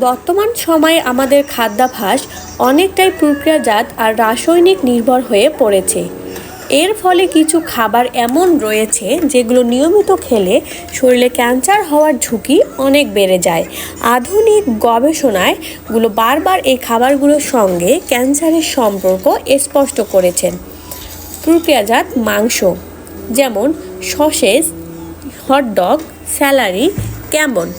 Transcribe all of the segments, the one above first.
বর্তমান সময়ে আমাদের খাদ্যাভ্যাস অনেকটাই প্রক্রিয়াজাত আর রাসায়নিক নির্ভর হয়ে পড়েছে। এর ফলে কিছু খাবার এমন রয়েছে যেগুলো নিয়মিত খেলে শরীরে ক্যান্সার হওয়ার ঝুঁকি অনেক বেড়ে যায়। আধুনিক গবেষণায়গুলো বারবার এই খাবারগুলোর সঙ্গে ক্যান্সারের সম্পর্ক স্পষ্ট করেছেন। প্রক্রিয়াজাত মাংস যেমন সসেজ হটডগ, স্যালারি ক্যামন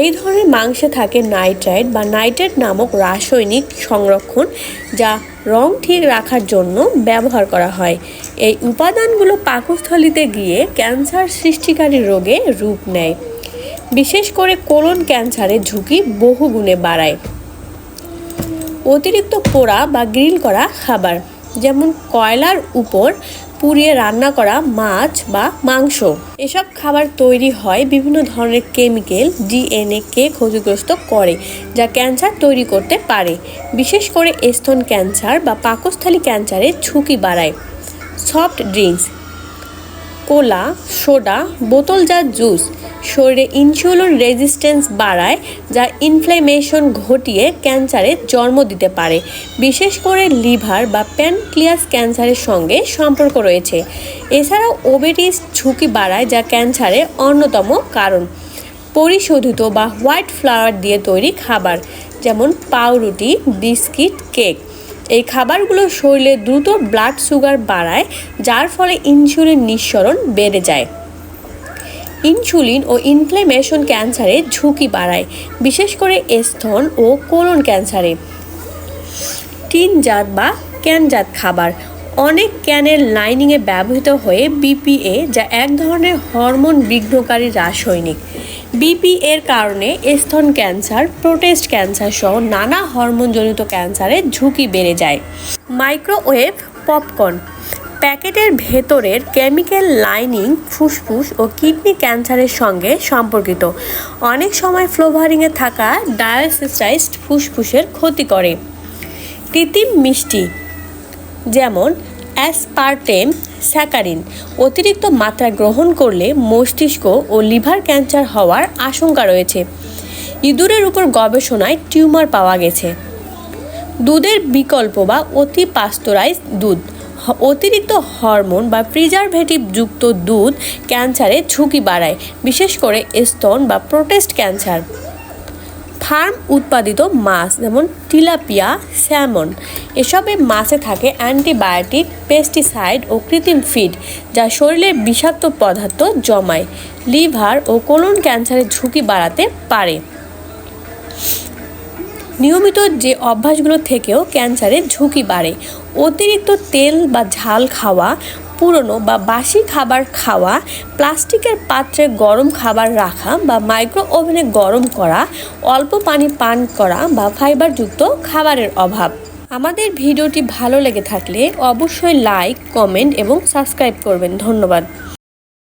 এই ধরনের মাংসে থাকে নাইট্রাইট বা নাইট্রেট নামক রাসায়নিক সংরক্ষণ যা রং ঠিক রাখার জন্য ব্যবহার করা হয়। এই উপাদানগুলো পাকস্থলিতে গিয়ে ক্যান্সার সৃষ্টিকারী রোগে রূপ নেয়। বিশেষ করে কোলন ক্যান্সারের ঝুঁকি বহুগুণে বাড়ায়। অতিরিক্ত পোড়া বা গ্রিল করা খাবার, যেমন কয়লার উপর পুড়িয়ে রান্না করা মাছ বা মাংস। এসব খাবার তৈরি হয় বিভিন্ন ধরনের কেমিক্যাল, ডিএনএ কে ক্ষতিগ্রস্ত করে, যা ক্যান্সার তৈরি করতে পারে। বিশেষ করে স্তন ক্যান্সার বা পাকস্থলী ক্যান্সারের ঝুঁকি বাড়ায়। সফট ড্রিঙ্কস কোলা, সোডা, বোতলজাত জুস শরীরে ইনসুলিন রেজিস্ট্যান্স বাড়ায়, যা ইনফ্লেমেশন ঘটিয়ে ক্যান্সারের জন্ম দিতে পারে। বিশেষ করে লিভার বা প্যানক্লিয়াস ক্যান্সারের সঙ্গে সম্পর্ক রয়েছে। এছাড়াও ওবেটিস ঝুঁকি বাড়ায়, যা ক্যান্সারের অন্যতম কারণ। পরিশোধিত বা হোয়াইট ফ্লাওয়ার দিয়ে তৈরি খাবার, যেমন পাউরুটি, বিস্কিট, কেক। এই খাবারগুলো শরীরে দ্রুত ব্লাড সুগার বাড়ায়, যার ফলে ইনসুলিন নিঃসরণ বেড়ে যায়। ইনসুলিন ও ইনফ্লেমেশন ক্যান্সারে ঝুঁকি বাড়ায়, বিশেষ করে স্তন ও কোলন ক্যান্সারে। টিনজাত বা ক্যানজাত খাবার অনেক ক্যানের লাইনিংয়ে ব্যবহৃত হয়ে বিপিএ যা এক ধরনের হরমোন বিঘ্নকারী রাসায়নিক। বিপি এর কারণে স্তন ক্যান্সার, প্রোটেস্ট ক্যান্সার সহ নানা হরমোনজনিত ক্যান্সারের ঝুঁকি বেড়ে যায়। Microwave popcorn. প্যাকেটের ভেতরের কেমিক্যাল লাইনিং ফুসফুস ও কিডনি ক্যান্সারের সঙ্গে সম্পর্কিত। অনেক সময় ফ্লোভারিংয়ে থাকা ডায়াসিসাইজড ফুসফুসের ক্ষতি করে। কৃত্রিম মিষ্টি। যেমন অ্যাসপার্টেম স্যাকারিন অতিরিক্ত মাত্রা গ্রহণ করলে মস্তিষ্ক ও লিভার ক্যান্সার হওয়ার আশঙ্কা রয়েছে। ইঁদুরের উপর গবেষণায় টিউমার পাওয়া গেছে। দুধের বিকল্প বা অতি পাস্তরাইজ দুধ অতিরিক্ত হরমোন বা প্রিজারভেটিভ যুক্ত দুধ ক্যান্সারের ঝুঁকি বাড়ায়, বিশেষ করে স্তন বা প্রোটেস্ট ক্যান্সার। ফার্ম উৎপাদিত মাছ, যেমন টিলাপিয়া স্যামন এসবে মাছে থাকে অ্যান্টিবায়োটিক, পেস্টিসাইড ও কৃত্রিম ফিড, যা শরীরের বিষাক্ত পদার্থ জমায়, লিভার ও কোলন ক্যান্সারের ঝুঁকি বাড়াতে পারে। নিয়মিত যে অভ্যাসগুলো থেকেও ক্যান্সারের ঝুঁকি বাড়ে, অতিরিক্ত তেল বা ঝাল খাওয়া, পুরনো বা বাসি খাবার খাওয়া, প্লাস্টিকের পাত্রে গরম খাবার রাখা বা মাইক্রো ওভেনে গরম করা, অল্প পানি পান করা বা ফাইবারযুক্ত খাবারের অভাব। আমাদের ভিডিওটি ভালো লেগে থাকলে অবশ্যই লাইক, কমেন্ট এবং সাবস্ক্রাইব করবেন। ধন্যবাদ।